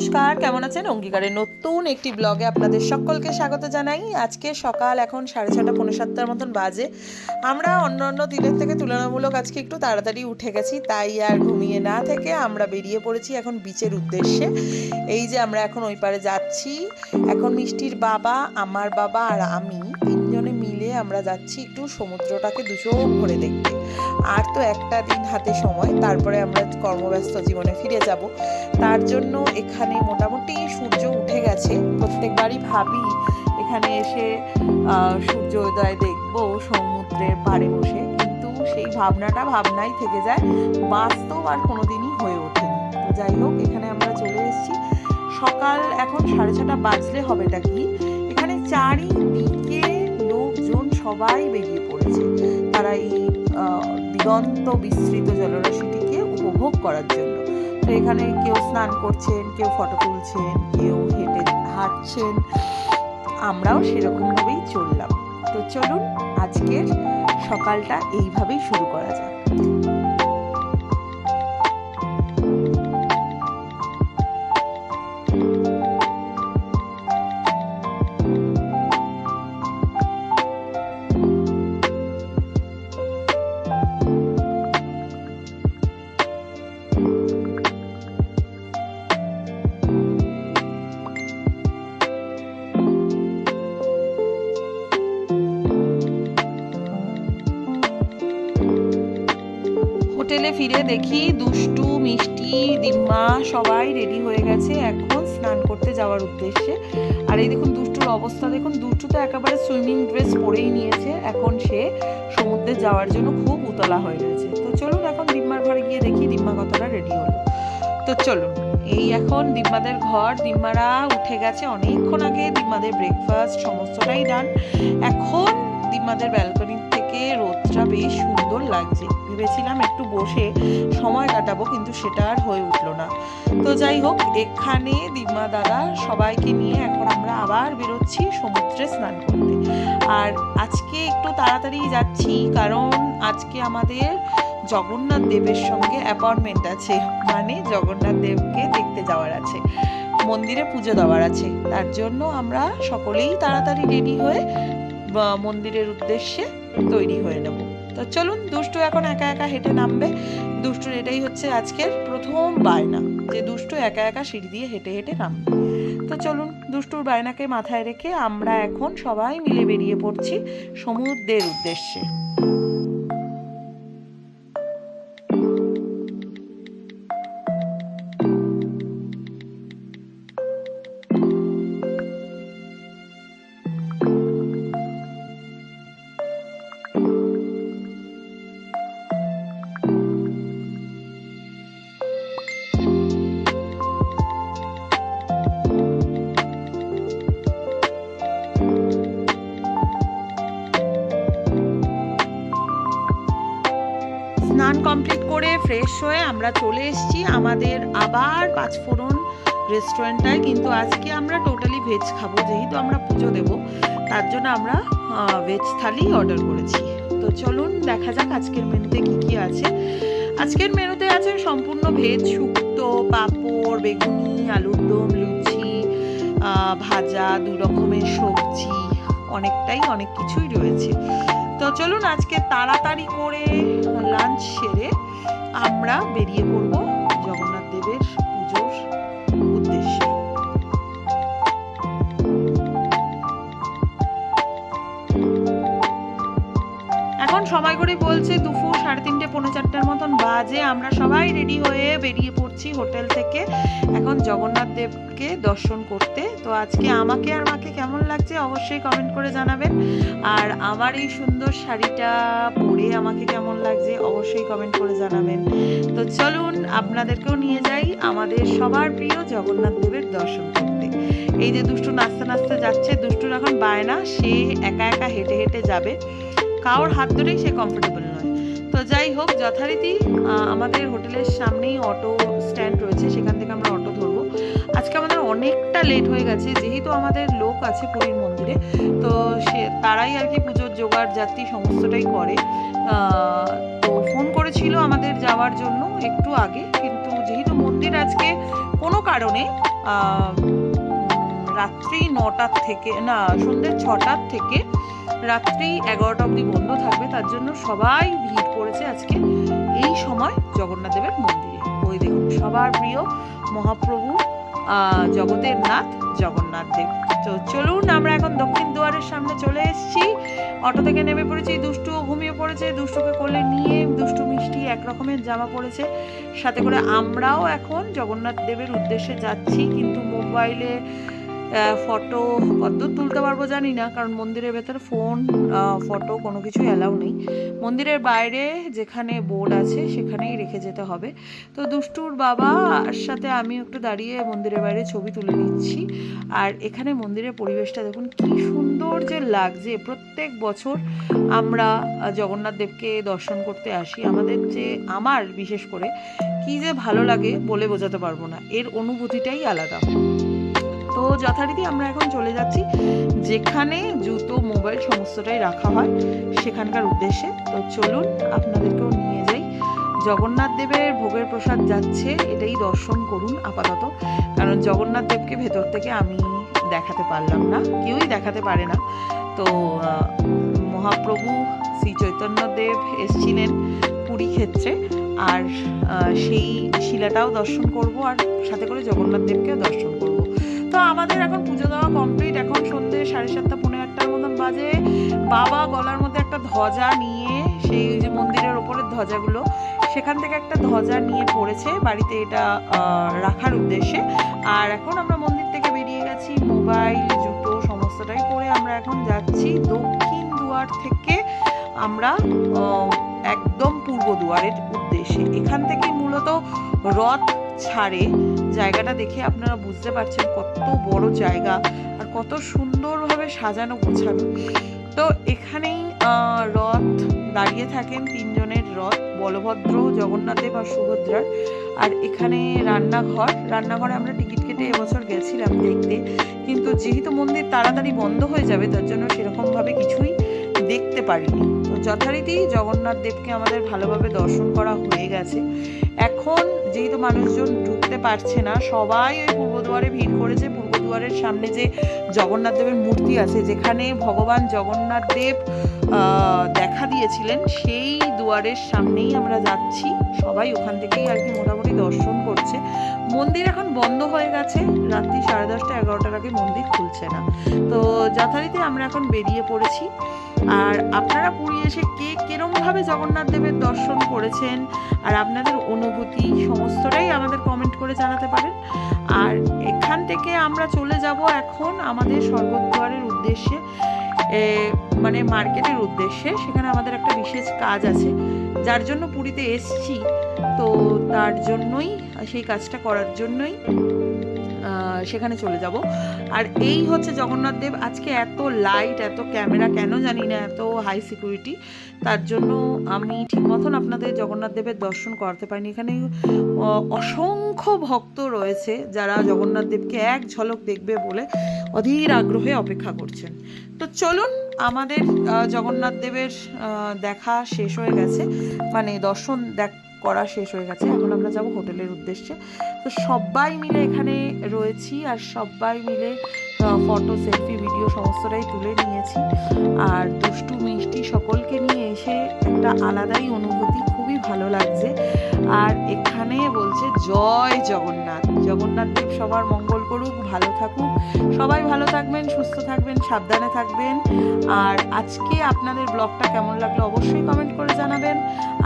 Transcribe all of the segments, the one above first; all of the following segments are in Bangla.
নমস্কার, কেমন আছেন? অঙ্গীকারের নতুন একটি ব্লগে আপনাদের সকলকে স্বাগত জানাই। আজকে সকাল এখন সাড়ে ছটা পনেরো সাতটার মতন বাজে। আমরা অন্য অন্য দিনের থেকে তুলনামূলক আজকে একটু তাড়াতাড়ি উঠে গেছি, তাই আর ঘুমিয়ে না থেকে আমরা বেরিয়ে পড়েছি এখন বিচের উদ্দেশ্যে। এই যে আমরা এখন ওই পারে যাচ্ছি, এখন মিষ্টির বাবা, আমার বাবা আর আমি। মিলে আমরা যাচ্ছি একটু সমুদ্রটাকে দুশো করে দেখতে। আর তো একটা দিন হাতে সময়, তারপরে আমরা কর্মব্যস্ত জীবনে ফিরে যাব। তার জন্য এখানে মোটামুটি সূর্য উঠে গেছে। প্রত্যেকবারই ভাবি এখানে এসে সূর্য উদয় দেখব সমুদ্রের পাড়ে বসে। কিন্তু সেই ভাবনাটা ভাবনাই থেকে যায়, বাস্তব আর কোনোদিনই হয়ে ওঠেনি তো যাই হোক, এখানে আমরা চলে এসেছি। সকাল এখন সাড়ে ছটা বাজলে হবেটা কি? এখানে চারিদিকে সবাই বেরিয়ে পড়েছে। তারা এই দিগন্ত বিস্তৃত জলরাশিটিকে উপভোগ করার জন্য। তো এখানে কেউ স্নান করছেন, কেউ ফটো তুলছেন, কেউ হেঁটে হাঁটছেন, আমরাও সেরকমভাবেই চললাম। তো চলুন, আজকের সকালটা এইভাবেই শুরু করা যাক। ফিরে দেখি দুষ্টু, মিষ্টি, দিম্মা সবাই রেডি হয়ে গেছে এখন স্নান করতে যাওয়ার উদ্দেশ্যে। আর এই দেখুন দুষ্টুর অবস্থা, দেখুন দুষ্টু তো একেবারে সুইমিং ড্রেস পরেই নিয়েছে, এখন সে সমুদ্রে যাওয়ার জন্য খুব উতলা হয়ে রয়েছে। তো চলুন এখন দিম্মার ঘরে গিয়ে দেখি দিম্মা কতটা রেডি হলো। তো চলুন, এই এখন দিম্মাদের ঘর, দিম্মারা উঠে গেছে অনেকক্ষণ আগে, দিম্মাদের ব্রেকফাস্ট সমস্তটাই ডান এখন দিম্মাদের ব্যালকনি থেকে রোদটা বেশ সুন্দর লাগছে। ভেবেছিলাম একটু বসে সময় কাটাবো, কিন্তু সেটা আর হয়ে উঠল না। তো যাই হোক, এখানে দিম্মা দাদা সবাইকে নিয়ে এখন আমরা আবার বেরোচ্ছি সমুদ্রে স্নান করতে। আর আজকে একটু তাড়াতাড়ি যাচ্ছি, কারণ আজকে আমাদের জগন্নাথ দেবের সঙ্গে অ্যাপয়েন্টমেন্ট আছে। মানে জগন্নাথ দেবকে দেখতে যাওয়ার আছে। মন্দিরে পুজো দেওয়ার আছে। তার জন্য আমরা সকলেই তাড়াতাড়ি রেডি হয়ে মন্দিরের উদ্দেশ্যে তৈরি হয়ে নেব। তো চলুন, দুষ্টু এখন একা একা হেঁটে নামবে। দুষ্টুর এটাই হচ্ছে আজকের প্রথম বায়না, যে দুষ্টু একা একা সিঁড়ি দিয়ে হেঁটে হেঁটে নামবে। তো চলুন, দুষ্টুর বায়নাকে মাথায় রেখে আমরা এখন সবাই মিলে বেরিয়ে পড়ছি সমুদ্রের উদ্দেশ্যে। ফ্রেশ হয়ে আমরা চলে এসেছি আমাদের আবার পাঁচফোড়ন রেস্টুরেন্টটায়, কিন্তু আজকে আমরা টোটালি ভেজ খাব, যেহেতু আমরা পুজো দেব, তার জন্য আমরা ভেজ থালি অর্ডার করেছি। তো চলুন দেখা যাক আজকের মেনুতে কি কি আছে। আজকের মেনুতে আছে সম্পূর্ণ ভেজ শুক্তো, পাঁপড়, বেগুনি, আলুর দম, লুচি ভাজা, দু রকমের সবজি, অনেকটাই অনেক কিছুই রয়েছে। তো চলুন আজকে তাড়াতাড়ি করে লাঞ্চ সেরে আমরা বেরিয়ে পড়ব জগন্নাথ দেবের পুজোর উদ্দেশ্যে। এখন সময় করে বলছে দুপুর সাড়ে তিনটে, পৌনে চারটার মতন বাজে। আমরা সবাই রেডি হয়ে বেরিয়ে পড়ছি হোটেল থেকে। এখন জগন্নাথ দেবকে দর্শন করতে। তো আজকে আমাকে আর মাকে কেমন লাগছে অবশ্যই কমেন্ট করে জানাবেন। আর আমার এই সুন্দর শাড়িটা পরে আমাকে কেমন লাগছে, অবশ্যই কমেন্ট করে জানাবেন। তো চলুন, আপনাদেরকেও নিয়ে যাই আমাদের সবার প্রিয় জগন্নাথ দেবের দর্শন করতে। এই যে দুষ্টু নাচতে নাচতে যাচ্ছে, দুষ্টুর এখন বায়না, সে একা একা হেঁটে হেঁটে যাবে। কারোর হাত ধরেই সে কমফোর্টেবল নয়। তো যাই হোক, যথারীতি আমাদের হোটেলের সামনেই অটো স্ট্যান্ড রয়েছে, সেখান থেকে আমরা অটো ধরবো। আজকে আমাদের অনেকটা লেট হয়ে গেছে, যেহেতু আমাদের লোক আছে পুরীর মন্দিরে, তো সে, তারাই আর কি পুজোর জোগাড় যাত্রী সমস্তটাই করে। ফোন করেছিল আমাদের যাওয়ার জন্য একটু আগে, কিন্তু যেহেতু মন্দির আজকে কোনো কারণে রাত্রি নটার থেকে, না, সন্ধ্যে ছটার থেকে রাত্রি এগারোটা অবধি বন্ধ থাকবে, তার জন্য সবাই ভিড় করেছে আজকে এই সময় জগন্নাথ দেবের মন্দিরে। ওই দেখুন, সবার প্রিয় মহাপ্রভু জগতের নাথ জগন্নাথ দেব। তো চলুন, আমরা এখন দক্ষিণ দুয়ারের সামনে চলে এসেছি। অটো থেকে নেমে পড়েছি, দুষ্টু ঘুমিয়ে পড়েছে, দুষ্টুকে কোলে নিয়ে দুষ্টু মিষ্টি এক রকমের জামা পড়েছে সাথে করে আমরাও এখন জগন্নাথ দেবের উদ্দেশ্যে যাচ্ছি, কিন্তু মোবাইলে ফটো কতদূর তুলতে পারব জানি না, কারণ মন্দিরের ভেতরে ফোন ফটো কোনো কিছু অ্যালাউ নেই। মন্দিরের বাইরে যেখানে বোর্ড আছে, সেখানেই রেখে যেতে হবে। তো দুষ্টুর বাবার সাথে আমি একটু দাঁড়িয়ে মন্দিরের বাইরে ছবি তুলে নিচ্ছি। আর এখানে মন্দিরের পরিবেশটা দেখুন, কি সুন্দর যে লাগছে। প্রত্যেক বছর আমরা জগন্নাথ দেবকে দর্শন করতে আসি। আমাদের যে, আমার বিশেষ করে, কি যে ভালো লাগে বলে বোঝাতে পারব না। এর অনুভূতিটাই আলাদা। তো যথারীতি আমরা এখন চলে যাচ্ছি যেখানে জুতো, মোবাইল সমস্তটাই রাখা হয় সেখানকার উদ্দেশ্যে। তো চলুন আপনাদেরকেও নিয়ে যাই। জগন্নাথ দেবের ভোগের প্রসাদ যাচ্ছে, এটাই দর্শন করুন আপাতত। কারণ জগন্নাথ দেবকে ভেতর থেকে আমি দেখাতে পারলাম না, কেউই দেখাতে পারে না। তো মহাপ্রভু শ্রী চৈতন্যদেব এসছিলেন পুরী ক্ষেত্রে আর সেই শিলাটাও দর্শন করব, আর সাথে করে জগন্নাথ দেবকেও দর্শন করব। তো আমাদের এখন পুজো দেওয়া কমপ্লিট এখন সন্ধ্যে সাড়ে সাতটা পনেরো আটটার মতন বাজে। বাবা গলার মধ্যে একটা ধ্বজা নিয়ে, সেই যে মন্দিরের ওপরের ধ্বজাগুলো, সেখান থেকে একটা ধ্বজা নিয়ে পড়েছে। বাড়িতে এটা রাখার উদ্দেশ্যে। আর এখন আমরা মন্দির থেকে বেরিয়ে গেছি। মোবাইল, জুতো, সমস্তটাই পরে আমরা এখন যাচ্ছি দক্ষিণ দুয়ার থেকে আমরা একদম পূর্ব দুয়ারের উদ্দেশ্যে। এখান থেকে মূলত রথ ছাড়ে। জায়গাটা দেখে আপনারা বুঝতে পারছেন কত বড় জায়গা আর কত সুন্দরভাবে সাজানো গোছানো। তো এখানেই রথ দাঁড়িয়ে থাকেন তিনজনের রথ, বলভদ্র জগন্নাথ দেব আর সুভদ্রার। আর এখানে রান্নাঘর, রান্নাঘরে আমরা টিকিট কেটে এবছর গেছিলাম দেখতে। কিন্তু যেহেতু মন্দির তাড়াতাড়ি বন্ধ হয়ে যাবে, তার জন্য সেরকমভাবে কিছুই দেখতে পারিনি। যথারীতি জগন্নাথ দেবকে আমাদের ভালোভাবে দর্শন করা হয়ে গেছে। এখন যেহেতু মানুষজন ঢুকতে পারছে না, সবাই ওই পূর্বদুয়ারে ভিড় করেছে পূর্বদুয়ারের সামনে যে জগন্নাথ দেবের মূর্তি আছে, যেখানে ভগবান জগন্নাথ দেব দেখা দিয়েছিলেন, সেই দুয়ারের সামনেই আমরা যাচ্ছি। সবাই ওখান থেকেই আর কি মোটামুটি দর্শন করছে। মন্দির এখন বন্ধ হয়ে গেছে। রাত্রি সাড়ে দশটা, এগারোটার আগে মন্দির খুলছে না। তো যথারীতি আমরা এখন বেরিয়ে পড়েছি। আর আপনারা পুরী এসে কে কিরমভাবে জগন্নাথ দেবের দর্শন করেছেন, আর আপনাদের অনুভূতি, সমস্তটাই আমাদের কমেন্ট করে জানাতে পারেন। আর এখান থেকে আমরা চলে যাব এখন আমাদের স্বর্গদ্বারের উদ্দেশ্যে মানে মার্কেটের উদ্দেশ্যে। সেখানে আমাদের একটা বিশেষ কাজ আছে। যার জন্য পুরীতে এসছি। তো তার জন্যই, সেই কাজটা করার জন্যই সেখানে চলে যাব। আর এই হচ্ছে জগন্নাথ দেব। আজকে এত লাইট এত ক্যামেরা কেন জানি না, এত হাই সিকিউরিটি তার জন্য আমি ঠিক মতন আপনাদের জগন্নাথ দেবের দর্শন করাতে পারিনি। এখানে অসংখ্য ভক্ত রয়েছে যারা জগন্নাথ দেবকে এক ঝলক দেখবে বলে অধীর আগ্রহে অপেক্ষা করছেন। তো চলুন, আমাদের জগন্নাথ দেবের দেখা শেষ হয়ে গেছে। মানে দর্শন দেখ করা শেষ হয়ে গেছে। এখন আমরা যাব হোটেলের উদ্দেশ্যে। তো সবাই মিলে এখানে রয়েছি আর সবাই মিলে ফটো সেলফি ভিডিও সমস্তটাই তুলে নিয়েছি। আর দুষ্টু, মিষ্টি সকলকে নিয়ে এসে একটা আলাদাই অনুভূতি খুবই ভালো লাগছে। আর এখানে বলছে, জয় জগন্নাথ। জগন্নাথ দেব সবার মঙ্গল ভালো থাকুক সবাই ভালো থাকবেন, সুস্থ থাকবেন, সাবধানে থাকবেন। আর আজকে আপনাদের ব্লগটা কেমন লাগল অবশ্যই কমেন্ট করে জানাবেন।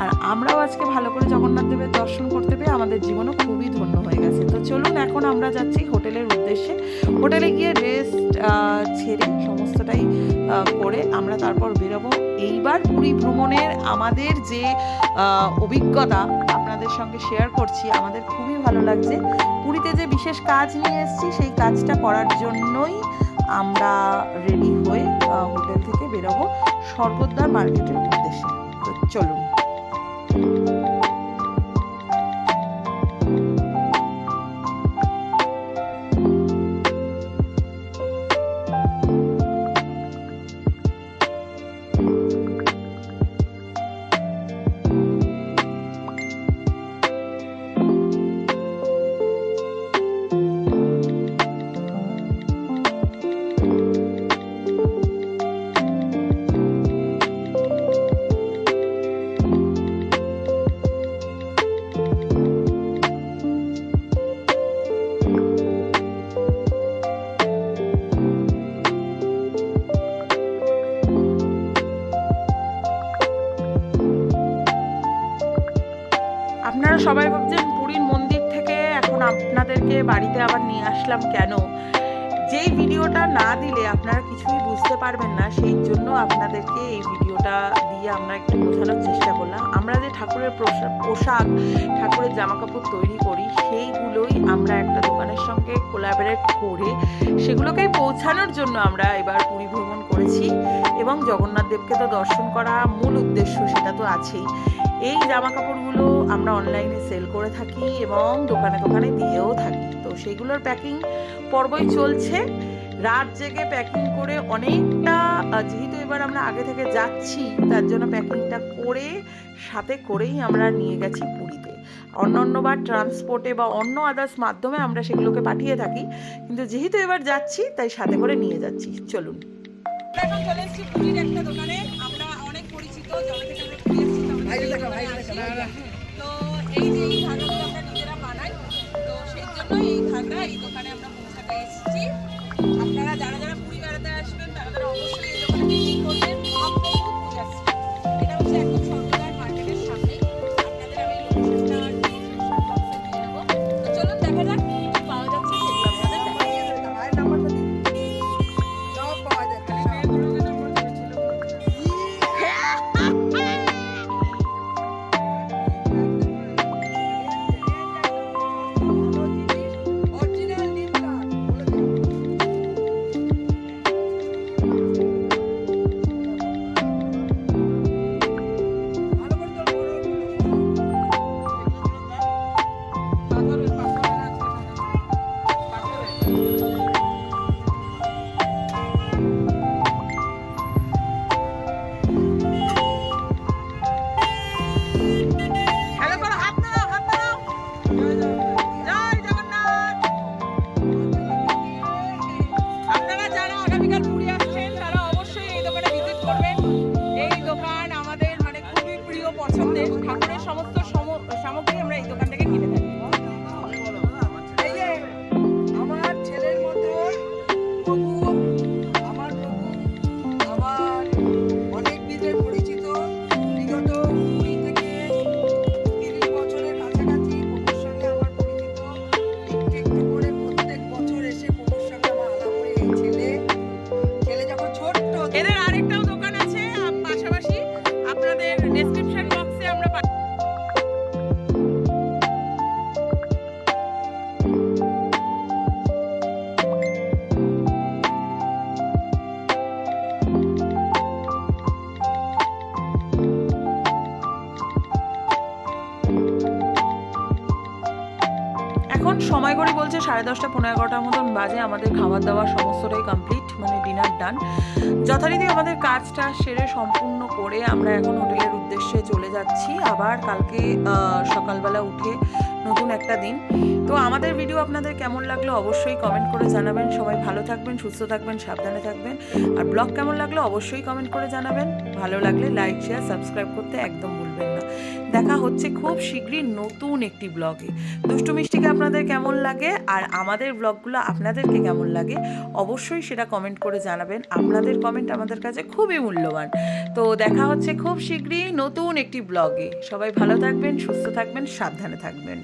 আর আমরাও আজকে ভালো করে জগন্নাথ দেবের দর্শন করতে পেরে আমাদের জীবনও খুবই ধন্য হয়ে গেছে। তো চলুন এখন আমরা যাচ্ছি হোটেলের উদ্দেশ্যে। হোটেলে গিয়ে রেস্ট ছেড়ে সমস্তটাই করে আমরা তারপর বেরোবো। এইবার পুরী ভ্রমণের আমাদের যে অভিজ্ঞতা আপনাদের সঙ্গে শেয়ার করছি, আমাদের খুবই ভালো লাগছে। পুরীতে যে বিশেষ কাজ নিয়ে এসেছি, সেই কাজটা করার জন্যই আমরা রেডি হয়ে হোটেল থেকে বেরোবো সর্বদার মার্কেটের উদ্দেশ্যে। তো চলুন। বাড়িতে আবার নিয়ে আসলাম কেন? যেই ভিডিওটা না দিলে আপনারা কিছুই বুঝতে পারবেন না, সেই জন্য আপনাদেরকে এই ভিডিওটা দিয়ে আমরা একটু বোঝানোর চেষ্টা করলাম। আমরা যে ঠাকুরের পোশা- পোশাক, ঠাকুরের জামা কাপড় তৈরি করি, সেইগুলোই আমরা একটা দোকানের সঙ্গে কোলাবোরেট করে সেগুলোকেই পৌঁছানোর জন্য আমরা এবার পুরী ভ্রমণ করেছি এবং জগন্নাথ দেবকে তো দর্শন করা মূল উদ্দেশ্য সেটা তো আছেই। এই জামা কাপড়গুলো আমরা অনলাইনে সেল করে থাকি এবং দোকানে দোকানে দিয়েও থাকি। তো সেগুলোর প্যাকিং পর্বই চলছে। রাত জেগে প্যাকিং করে অনেকটা যেহেতু এবার আমরা আগে থেকে যাচ্ছি তার জন্য প্যাকিংটা করে সাথে করেই আমরা নিয়ে গেছি পুরীতে। অন্য অন্যবার ট্রান্সপোর্টে বা অন্য আদার্স মাধ্যমে আমরা সেগুলোকে পাঠিয়ে থাকি। কিন্তু যেহেতু এবার যাচ্ছি তাই সাথে করে নিয়ে যাচ্ছি। চলুন। এখন চলে এসেছি পুরীর একটা দোকানে। আমরা অনেক পরিচিত জবে থেকে আমরা এই যে এই ধাগাগুলো আমরা নিজেরা বানাই, তো সেই জন্য এই ধাগা এই দোকানে আমরা পৌঁছাতে এসেছি। আপনারা যারা যারা পুরী বেড়াতে আসবেন, তারা তারা অবশ্যই এই দোকানে ভিজিট করবেন। জয় সময় করে বলছে, সাড়ে দশটা, পনেরো এগারোটার মতন বাজে, আমাদের খাবার দাবার সমস্তটাই কমপ্লিট মানে ডিনার ডান যথারীতি আমাদের কাজটা সেরে সম্পূর্ণ করে আমরা এখন হোটেলের উদ্দেশ্যে চলে যাচ্ছি। আবার কালকে সকালবেলা উঠে নতুন একটা দিন। তো আমাদের ভিডিও আপনাদের কেমন লাগল অবশ্যই কমেন্ট করে জানাবেন। সবাই ভালো থাকবেন, সুস্থ থাকবেন, সাবধানে থাকবেন। আর ব্লগ কেমন লাগল অবশ্যই কমেন্ট করে জানাবেন। ভালো লাগলে লাইক শেয়ার সাবস্ক্রাইব করতে একদম ভুলবেন না। দেখা হচ্ছে খুব শীঘ্রই নতুন একটি ব্লগে দুষ্টু মিষ্টিকে আপনাদের কেমন লাগে আর আমাদের ব্লগগুলো আপনাদেরকে কেমন লাগে অবশ্যই সেটা কমেন্ট করে জানাবেন। আপনাদের কমেন্ট আমাদের কাছে খুবই মূল্যবান। তো দেখা হচ্ছে খুব শীঘ্রই নতুন একটি ব্লগে সবাই ভালো থাকবেন, সুস্থ থাকবেন, সাবধানে থাকবেন।